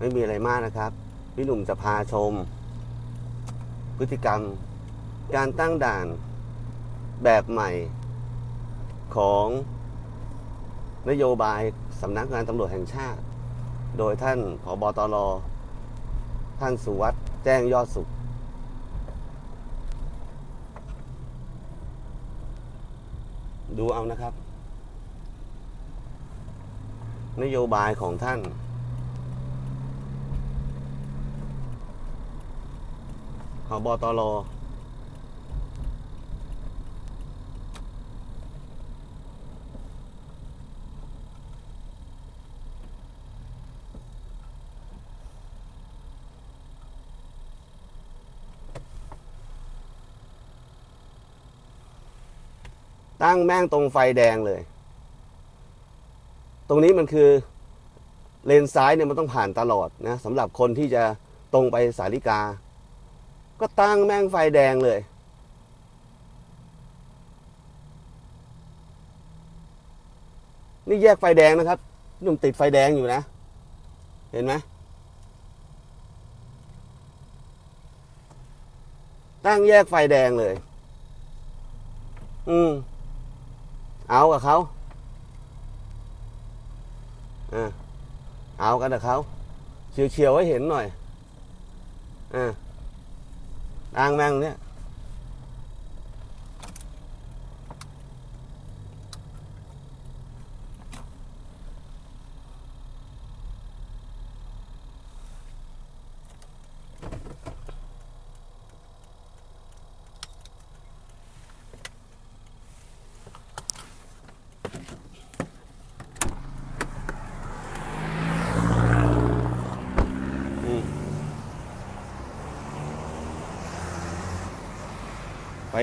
ไม่มีอะไรมากนะครับ พี่หนุ่มจะพาชม พฤติกรรม การตั้งด่านแบบใหม่ของนโยบายสำนักงานตำรวจแห่งชาติ โดยท่านผบตรท่านสุวัสด์แจ้งยอดสุข ดูเอานะครับ นโยบายของท่าน ผบตรตั้งแม่งตรงไฟแดงเลย ตรงนี้มันคือเลนซ้ายเนี่ยมันต้องผ่านตลอดนะสำหรับคนที่จะตรงไปสาริกา ก็ตั้งแม่งไฟแดงเลย นี่แยกไฟแดงนะครับหนุ่มติดไฟแดงอยู่นะ เห็นไหมตั้งแยกไฟแดงเลย อืม เอากับเขาอ่าเอากันกับเขาเฉียวเฉียวๆให้เห็นหน่อยอ่า ตั้งแ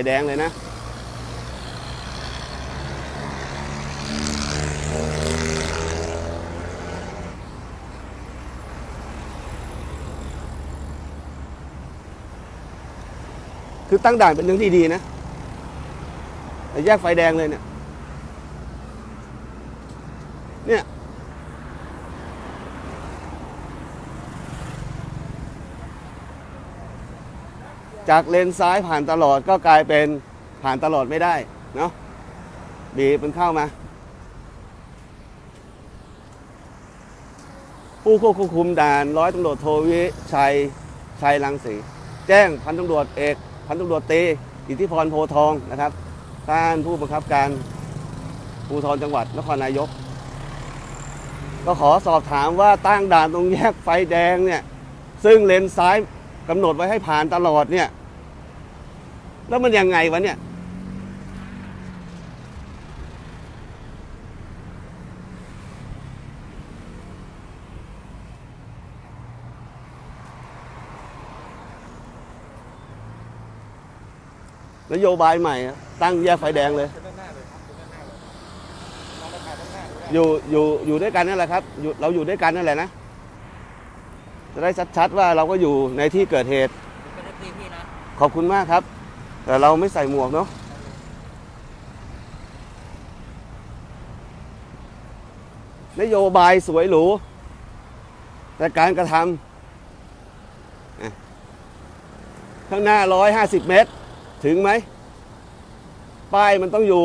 แดงเลยนะ คือตั้งด่านเป็นเรื่องที่ดีนะแต่แยกไฟแดงเลยเนี่ยเนี่ย จากเลนซ้ายผ่านตลอดก็กลายเป็นผ่านตลอดไม่ได้เนาะบีบมันเข้ามา ผู้ควบคุมด่านร้อยตำรวจโทวิชัยชัยรังสีแจ้งพันตำรวจเอก พันตำรวจตีอิทธิพรโพทองนะครับท่านผู้บังคับการภูธรจังหวัดนครนายก ก็ขอสอบถามว่าตั้งด่านตรงแยกไฟแดงเนี่ย ซึ่งเลนซ้ายกำหนดไว้ให้ผ่านตลอดเนี่ย แล้วมันยังไงวะเนี่ย นโยบายใหม่อะตั้งแยกไฟแดงเลยด้านหน้าเลยครับด้านหน้าเลยมองไปถ่ายด้านหน้าดูได้อยู่อยู่อยู่ด้วยกันนั่นแหละครับอยู่เราอยู่ด้วยกันนั่นแหละนะ จะได้ชัดๆว่าเราก็อยู่ในที่เกิดเหตุเป็นเอฟซีพี่นะขอบคุณมากครับ แต่เราไม่ใส่หมวกเนาะนโยบายสวยหรู แต่การกระทำข้างหน้า 150 เมตร ถึงไหม ป้ายมันต้องอยู่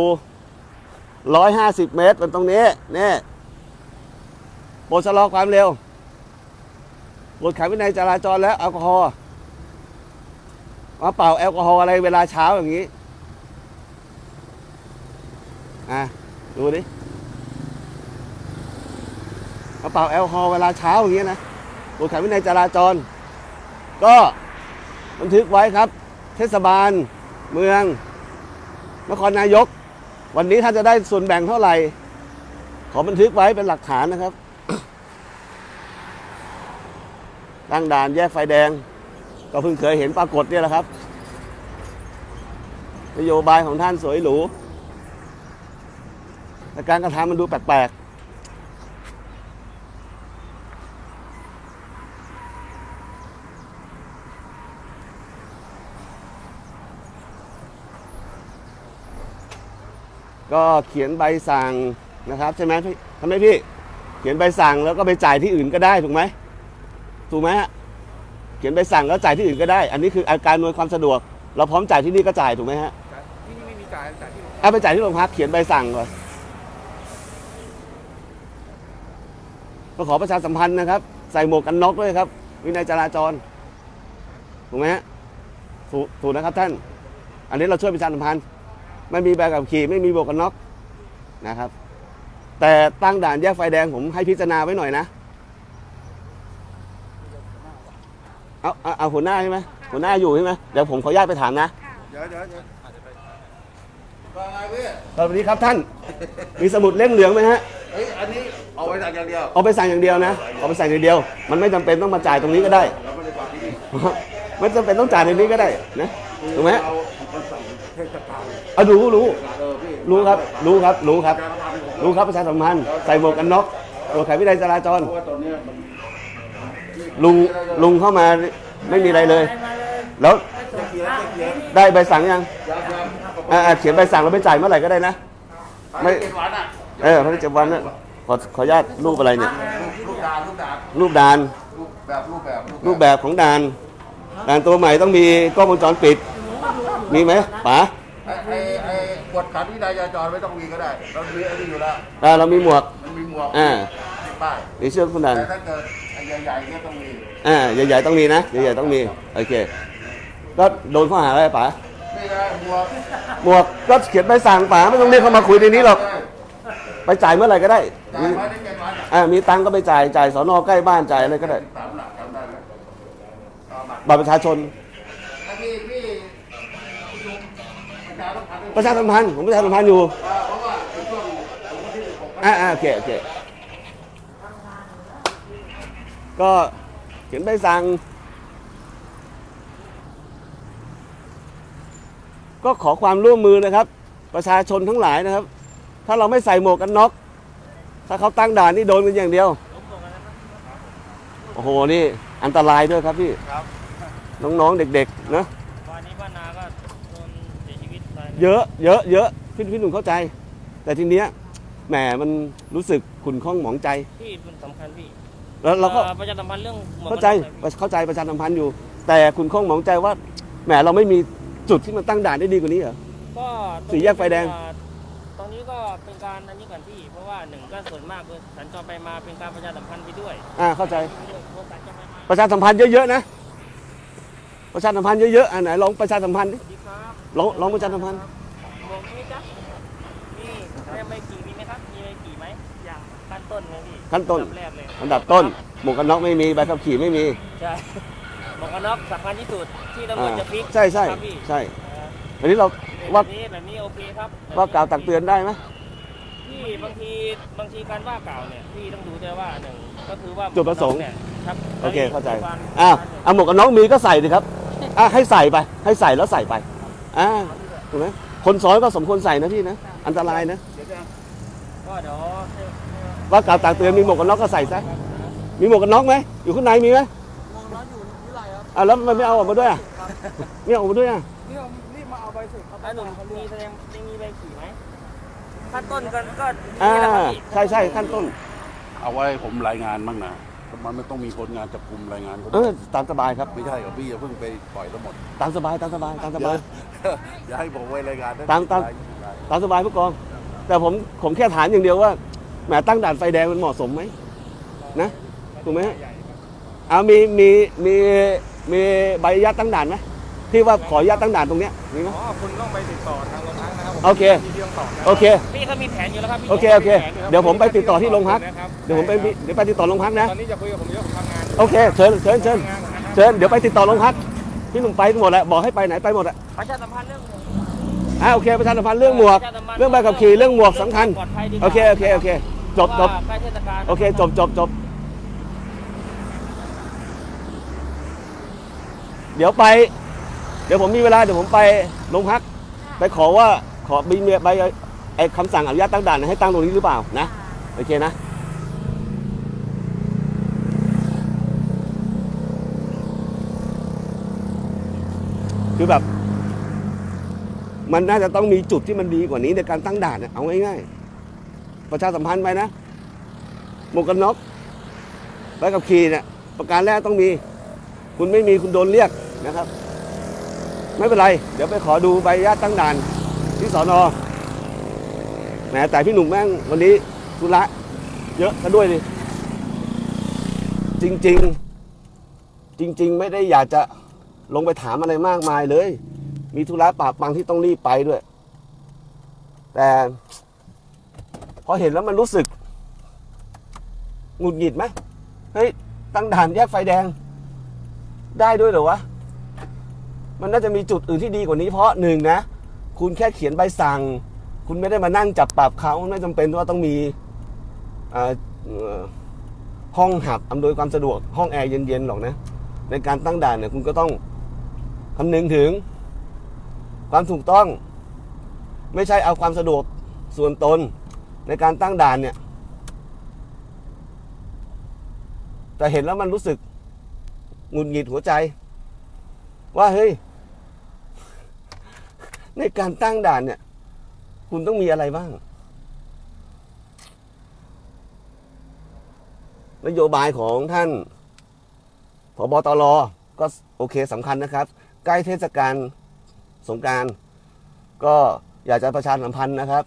150 เมตร มันตรงนี้นี่โปรดชะลอความเร็วบทขันวินัยจราจรและแอลกอฮอล์ มาเป่าแอลกอฮอล์อะไรเวลาเช้าอย่างนี้ อะ ดูดิมาเป่าแอลกอฮอล์เวลาเช้าอย่างนี้นะบทขันวินัยจราจร ก็บันทึกไว้ครับ เทศบาล เมือง นครนายก วันนี้ท่านจะได้ส่วนแบ่งเท่าไหร่ ขอบันทึกไว้เป็นหลักฐานนะครับตั้งด่านแยกไฟแดง ก็เพิ่งเคยเห็นปรากฏเนี่ยแหละครับ นโยบายของท่านสวยหรูแต่การกระทำมันดูแปลกๆ ก็เขียนใบสั่งนะครับ ใช่ไหมพี่ทำไมพี่ เขียนใบสั่งแล้วก็ไปจ่ายที่อื่นก็ได้ ถูกไหมถูกไหมฮะ ขียนใบสั่งแล้วจ่ายที่อื่นก็ได้ อันนี้คืออาการอำนวยความสะดวก เราพร้อมจ่ายที่นี่ก็จ่ายถูกไหมฮะที่นี่ไม่มีจ่ายจ่ายที่เอาไปจ่ายที่โรงพักเขียนใบสั่งก่อนก็ขอประชาสัมพันธ์นะครับ ใส่หมวกกันน็อกด้วยครับ วินัยจราจร ถูกไหมฮะถูกถูกนะครับท่าน อันนี้เราช่วยประชาสัมพันธ์ ไม่มีใบขับขี่ไม่มีหมวกกันน็อกนะครับ แต่ตั้งด่านแยกไฟแดงผมให้พิจารณาไว้หน่อยนะ เอาเอาเอาหัวหน้าใช่ไหมหัวหน้าอยู่ใช่ไหมเดี๋ยวผมขออนุญาตไปถามนะเดี๋ยวเดี๋ยวเดี๋ยวว่าไงพี่สวัสดีครับท่าน มีสมุดเล่มเหลืองไหมฮะเฮ้ยอันนี้เอาไว้สั่งอย่างเดียวเอาไปสั่งอย่างเดียวนะเอาไปสั่งอย่างเดียว มันไม่จำเป็นต้องมาจ่ายตรงนี้ก็ได้ เราไม่ได้ฝากที่นี่ไม่จำเป็นต้องจ่ายในนี้ก็ได้นะถูกไหมเรามันสั่งเทศกาลเอารู้รู้ เออพี่รู้ครับ รู้ครับ รู้ครับการทำผมรู้ครับประชาสัมพันธ์ใส่หมวกกันน็อกตรวจไขวินัยจราจร เพราะว่าตอนเนี้ยมัน ลุงลุงเข้ามาไม่มีอะไรเลย แล้วจะเขียนจะเขียนได้ใบสั่งยังยาวยาวอ่าอ่าเขียนใบสั่งแล้วไปจ่ายเมื่อไหร่ก็ได้นะไม่ไม่เจ็ดวันอะเออภายในเจ็ดวันนะขอขออนุญาตรูปอะไรเนี่ยลูกดานลูกดานรูปดานรูปแบบรูปแบบรูปแบบของดานด่านตัวใหม่ต้องมีกล้องวงจรปิด มีไหมป๋าไอ้ไอ้ไอ้กวดขันวินัยจราจรไม่ต้องมีก็ได้ เรามีไอ้นี่อยู่แล้วอ่าเรามีหมวกมันมีหมวกอ่ามีป้ายมีเชือกคุณดันแต่ถ้าเกิดไอ้ ใหญ่ๆเนี่ยต้องมีอ่าใหญ่ๆต้องมีนะใหญ่ๆต้องมีโอเคก็โดนข้อหาอะไรป๋านี่ไงหมวกหมวกก็เขียนใบสั่งป๋าไม่ต้องเรียกเขามาคุยในนี้หรอกไปจ่ายเมื่อไหร่ก็ได้จ่ายไว้ได้เจ็ดวันอะอ่ามีตังค์ก็ไปจ่ายจ่ายสอนอใกล้บ้านจ่ายอะไรก็ได้สามหลักจำได้ไหมเอาบัตรบัตรประชาชนไอ้พี่พี่ประชาสัมพันธ์ประชาสัมพันธ์ผมประชาสัมพันธ์อยู่อ่าเพราะว่าในช่วงของวันที่สิบหก อ่าอ่าโอเคโอเค ก็เขียนใบสั่ง ก็ขอความร่วมมือนะครับ ประชาชนทั้งหลายนะครับ ถ้าเราไม่ใส่หมวกกันน็อก ถ้าเขาตั้งด่านนี่โดนกันอย่างเดียว โอ้โห นี่อันตรายด้วยครับพี่ ครับน้องๆ เด็กๆ นะวันนี้ป้านาก็โดนเสียชีวิตไปเยอะ เยอะ เยอะ พี่พี่หนุ่มเข้าใจ แต่ทีเนี้ย แหม มันรู้สึกขุ่นข้องหมองใจ ที่มันสำคัญพี่ แล้วเราก็อ่อประชาสัมพันธ์เรื่องหมวกเข้าใจกันน็อกหน่อยพี่เข้าใจประชาสัมพันธ์อยู่ แต่คุณข้องหมองใจว่าแหมเราไม่มีจุดที่มันตั้งด่านได้ดีกว่านี้เหรอ ก็ตรงสี่แยกไฟแดง อ่าตรงนี้ก็เป็นการอันนี้ก่อนพี่ เพราะว่าหนึ่งก็ส่วนมากคือสัญจรไปมาเป็นการประชาสัมพันธ์ไปด้วยอ่าเข้าใจด้วยเพราะสัญจรไปมาประชาสัมพันธ์เยอะๆนะ ประชาสัมพันธ์เยอะๆอันไหนลองประชาสัมพันธ์ดิสวัสดีครับ ลองลองประชาสัมพันธ์ หมวกมีไหมจ๊ะมีเรียกใบกี่มีไหมครับ มีใบกี่ไหมอย่าง ขั้นต้นไหมพี่ขั้นต้น อัดับแรกเลยอันดับต้น หมวกกันน็อกไม่มีใบขับขี่ไม่มีใช่หมวกกันน็อกสำคัญที่สุดที่ตำรวจอ่าจะพลิกใช่ใช่ครับพี่ใช่เอออันนี้เราว่าแบบนี้แบบนี้โอเคครับว่ากล่าวตักเตือนได้ไหม พี่บางทีบางทีการว่ากล่าวเนี่ยพี่ต้องดูด้วยว่าหนึ่งก็คือว่าจุดประสงค์ เนี่ยครับโอเคเข้าใจความอ้าวเอาหมวกกันน็อกมีก็ใส่ดิครับอะให้ใส่ไป ให้ใส่แล้วใส่ไปอ่าถูกไหมคนซ้อนก็สมควรใส่นะพี่นะอันตรายนะเดี๋ยวจะก็เดี๋ยวให้ให้ ว่ากล่าวตักเตือนมีหมวกกันน็อกก็ใส่ซะมีหมวกกันน็อกไหมอยู่ข้างในมีไหมมองน้อยอยู่วิไลครับอะแล้วมันไม่เอาออกมาด้วยอะไม่เอาออกมาด้วยอะนี่ผมรีบมาเอาใบเสร็จครับไอ้หนุ่มมีแสดงยังมีใบขี่ไหมขั้นต้นก็ก็อ่านี่แหละครับพี่ใช่ใช่ขั้นต้น เอาไว้ผมรายงานบ้างนะมันไม่ต้องมีผลงานจับกลุ่มรายงานเขาเออตามสบายครับไม่ใช่เหรอพี่อย่าเพิ่งไปปล่อยทั้งหมดตามสบายตามสบายตามสบายอย่าให้ผมไว้รายงานนะตามตามตามสบายผู้กอง แต่ผมผมแค่ถามอย่างเดียวว่า แหมตั้งด่านไฟแดงมันเหมาะสมไหมนะถูกไหมฮะเอามีมีมีมีใบอนุญาตตั้งด่านไหมที่ว่าขออนุญาตตั้งด่านตรงเนี้ยมีไหม อ๋อคุณต้องไปติดต่อทางโรงพักนะครับผมโอเค มีเรื่องต่อนะโอเค พี่เขามีแผนอยู่แล้วครับพี่โอเคโอเคเดี๋ยวผมไปติดต่อที่โรงพัก นะครับเดี๋ยวผมไปเดี๋ยวไปติดต่อโรงพักนะ ตอนนี้จะคุยกับผมเยอะผมทำงานโอเคเชิญเชิญเชิญทำงานนะครับ เชิญเดี๋ยวไปติดต่อโรงพักพี่หนุ่มไปหมดแหละบอกให้ไปไหนไปหมดอะประชาสัมพันธ์เรื่องหมวกอ่าโอเคประชาสัมพันธ์เรื่องหมวกประชาสัมพันธ์เรื่องใบขับขี่เรื่องหมวกสำคัญ ปลอดภัยดีกว่า โอเคโอเคโอเค จบจบเพราะว่าใกล้เทศกาลโอเคจบจบจบเดี๋ยวไป เดี๋ยวผมมีเวลาเดี๋ยวผมไปโรงพัก ไปขอว่าขอมีเมียใบไอ้คำสั่งอนุญาตตั้งด่านให้ตั้งตรงนี้หรือเปล่านะโอเคนะคือแบบ มันน่าจะต้องมีจุดที่มันดีกว่านี้ในการตั้งด่านน่ะเอาง่ายๆ ประชาสัมพันธ์ไปนะหมวกกันน็อกใบขับขี่เนี่ยประการแรกต้องมี คุณไม่มีคุณโดนเรียกนะครับ ไม่เป็นไร เดี๋ยวไปขอดูใบอนุญาตตั้งด่านที่สอนอแหมแต่พี่หนุ่มแม่งวันนี้ธุระเยอะซะด้วยดิจริง ๆ จริง ๆ ไม่ได้อยากจะลงไปถามอะไรมากมายเลย มีธุระปากปังที่ต้องรีบไปด้วย แต่ อเห็นแล้วมันรู้สึกหงุดหงิดไหมเฮ้ยตั้งด่านแยกไฟแดง ได้ด้วยเหรอวะมันน่าจะมีจุดอื่นที่ดีกว่านี้เพราะหนึ่งนะ คุณแค่เขียนใบสั่ง คุณไม่ได้มานั่งจับปรับเขาไม่จำเป็นว่าต้องมีห้องหับอำนวยความสะดวกห้องแอร์เย็นๆหรอกนะ ในการตั้งด่านเนี่ยคุณก็ต้องคำนึงถึง ความถูกต้อง ไม่ใช่เอาความสะดวกส่วนตน ในการตั้งด่านเนี่ยแต่เห็นแล้วมันรู้สึกหงุดหงิดหัวใจ ว่าเฮ้ย ในการตั้งด่านเนี่ย คุณต้องมีอะไรบ้าง นโยบายของท่านพบตรก็โอเคสำคัญนะครับ ใกล้เทศกาลสงกรารก็อยากจะประชาสัมพันธ์นะครับ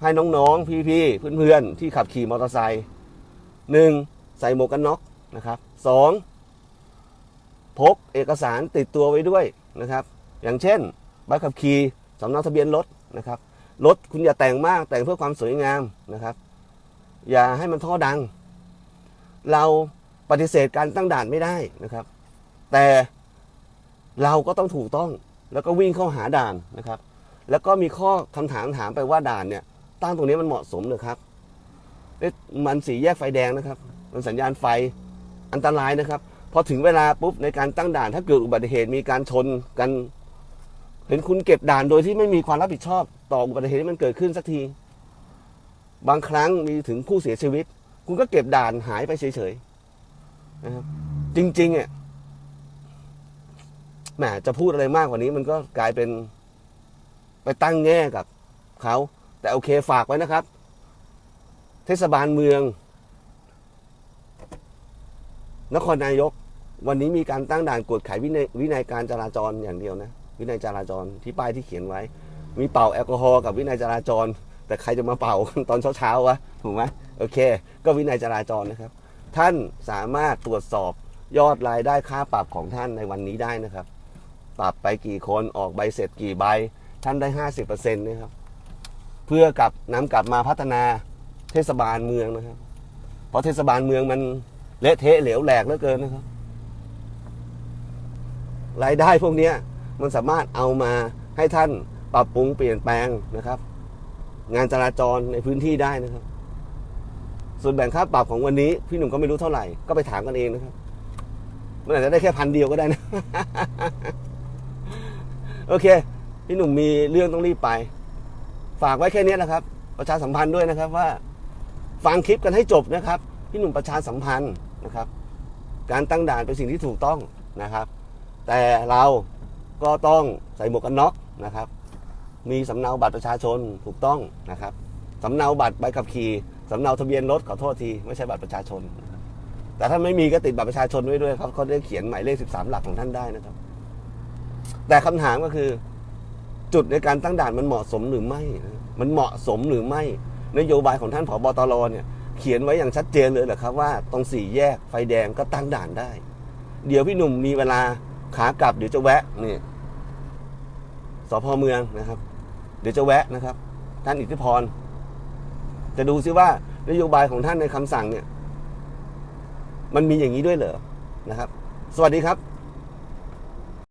ให้น้องๆ พี่ๆ เพื่อนๆ ที่ขับขี่มอเตอร์ไซค์หนึ่งใส่หมวกกันน็อกนะครับสองพกเอกสารติดตัวไว้ด้วยนะครับ อย่างเช่นใบขับขี่สำเนาทะเบียนรถนะครับรถคุณอย่าแต่งมากแต่งเพื่อความสวยงามนะครับ อย่าให้มันท่อดัง เราปฏิเสธการตั้งด่านไม่ได้นะครับ แต่เราก็ต้องถูกต้องแล้วก็วิ่งเข้าหาด่านนะครับ แล้วก็มีข้อคำถามถามไปว่าด่านเนี่ย ตั้งตรงนี้มันเหมาะสมเหรือครับเอ๊ะมันสีแยกไฟแดงนะครับ มันสัญญาณไฟอันตรายนะครับ พอถึงเวลาปุ๊บในการตั้งด่านถ้าเกิดอุบัติเหตุมีการชนกันเห็นคุณเก็บด่านโดยที่ไม่มีความรับผิดชอบต่ออุบัติเหตุที่มันเกิดขึ้นสักที บางครั้งมีถึงผู้เสียชีวิต คุณก็เก็บด่านหายไปเฉยๆนะครับจริงๆเนี่ยแหมจะพูดอะไรมากกว่านี้มันก็กลายเป็นไปตั้งแง่กับเขา แต่โอเคฝากไว้นะครับ เทศบาลเมือง นครนายก วันนี้มีการตั้งด่านกวดขันวินัยวินัยการจราจรอย่างเดียวนะ วินัยจราจรที่ป้ายที่เขียนไว้ มีเป่าแอลกอฮอล์กับวินัยจราจร แต่ใครจะมาเป่าตอนเช้าๆวะถูกไหมโอเค ก็วินัยจราจรนะครับ ท่านสามารถตรวจสอบยอดรายได้ค่าปรับของท่านในวันนี้ได้นะครับ ปรับไปกี่คนออกใบเสร็จกี่ใบ ท่านได้ห้าสิบเปอร์เซ็นต์นะครับ เพื่อกลับนำกลับมาพัฒนาเทศบาลเมืองนะครับ เพราะเทศบาลเมืองมันเละเทะเหลวแหลกเหลือเกินนะครับ รายได้พวกเนี้ยมันสามารถเอามาให้ท่านปรับปรุงเปลี่ยนแปลงนะครับ งานจราจรในพื้นที่ได้นะครับ ส่วนแบ่งค่าปรับของวันนี้ พี่หนุ่มก็ไม่รู้เท่าไหร่ก็ไปถามกันเองนะครับมันอาจจะได้แค่พันเดียวก็ได้นะ โอเค พี่หนุ่มมีเรื่องต้องรีบไป ฝากไว้แค่นี้นะครับ ประชาสัมพันธ์ด้วยนะครับว่า ฟังคลิปกันให้จบนะครับ พี่หนุ่มประชาสัมพันธ์นะครับ การตั้งด่านเป็นสิ่งที่ถูกต้องนะครับ แต่เราก็ต้องใส่หมวกกันน็อกนะครับ มีสำเนาบัตรประชาชนถูกต้องนะครับสำเนาบัตรใบขับขี่สำเนาทะเบียนรถขอโทษทีไม่ใช่บัตรประชาชน แต่ถ้าไม่มีก็ติดบัตรประชาชนไว้ด้วยครับเขาได้เขียนหมายเลข 13 หลักของท่านได้นะครับ แต่คำถามก็คือ จุดในการตั้งด่านมันเหมาะสมหรือไม่ มันเหมาะสมหรือไม่ นโยบายของท่านผบตรเนี่ยเขียนไว้อย่างชัดเจนเลยเหรอครับว่าตรงสี่แยกไฟแดงก็ตั้งด่านได้ เดี๋ยวพี่หนุ่มมีเวลาขากลับเดี๋ยวจะแวะนี่สพเมืองนะครับ เดี๋ยวจะแวะนะครับ ท่านอิทธิพร จะดูซิว่านโยบายของท่านในคำสั่งเนี่ย มันมีอย่างนี้ด้วยเหรอนะครับ สวัสดีครับ